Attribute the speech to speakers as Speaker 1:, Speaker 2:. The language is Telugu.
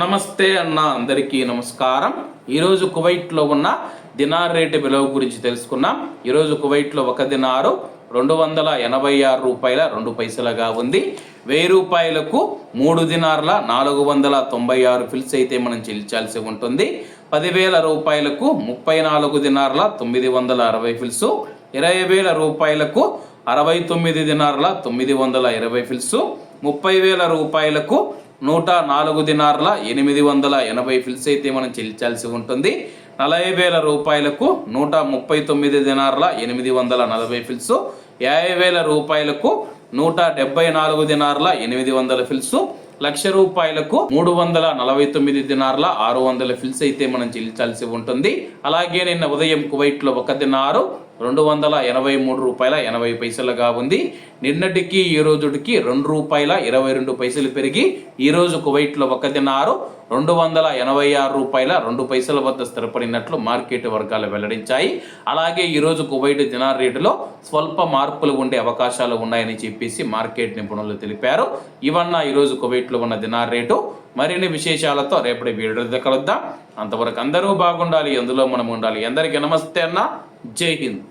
Speaker 1: నమస్తే అన్న అందరికీ నమస్కారం. ఈరోజు కువైట్లో ఉన్న దినార్ రేటు విలువ గురించి తెలుసుకున్నాం. ఈరోజు కువైట్లో ఒక దినారు రెండు వందల ఎనభై ఆరు రూపాయల రెండు పైసలుగా ఉంది. వెయ్యి రూపాయలకు మూడు దినార్ల నాలుగు వందల తొంభై ఆరు ఫిల్స్ అయితే మనం చెల్లించాల్సి ఉంటుంది. పదివేల రూపాయలకు ముప్పై నాలుగు దినార్ల తొమ్మిది వందల అరవై ఫిల్స్ ఇరవై వేల రూపాయలకు అరవై తొమ్మిది దినార్ల తొమ్మిది వందల ఇరవై ఫిల్స్ ముప్పై వేల రూపాయలకు నూట నాలుగు దినార్ల ఎనిమిది వందల ఎనభై ఫిల్స్ అయితే మనం చెల్లించాల్సి ఉంటుంది. నలభై వేల రూపాయలకు నూట ముప్పై తొమ్మిది దినార్ల ఎనిమిది వందల నలభై ఫిల్స్. యాభై వేల రూపాయలకు నూట డెబ్బై నాలుగు దినార్ల ఎనిమిది వందల ఫిల్స్. లక్ష రూపాయలకు మూడు వందల నలభై తొమ్మిది దినార్ల ఆరు వందల ఫిల్స్ అయితే మనం చెల్లించాల్సి ఉంటుంది. అలాగే నిన్న ఉదయం కువైట్లో ఒక దినారు రెండు వందల ఎనభై మూడు రూపాయల ఎనభై పైసలుగా ఉంది. నిన్నటికి ఈ రోజుటికి రెండు రూపాయల ఇరవై రెండు పైసలు పెరిగి ఈ రోజు కువైట్లో ఒక దినారు రెండు వందల ఎనభై ఆరు రూపాయల రెండు పైసల వద్ద స్థిరపడినట్లు మార్కెట్ వర్గాలు వెల్లడించాయి. అలాగే ఈరోజు కువైట్ దినార్ రేటులో స్వల్ప మార్పులు ఉండే అవకాశాలు ఉన్నాయని చెప్పేసి మార్కెట్ నిపుణులు తెలిపారు. ఇవన్న ఈరోజు కువైట్లో ఉన్న దినార్ రేటు. మరిన్ని విశేషాలతో రేపటి వీడియో కలుద్దాం. అంతవరకు అందరూ బాగుండాలి. అందులో మనం ఉండాలి. అందరికీ నమస్తే అన్న. జై హింద్.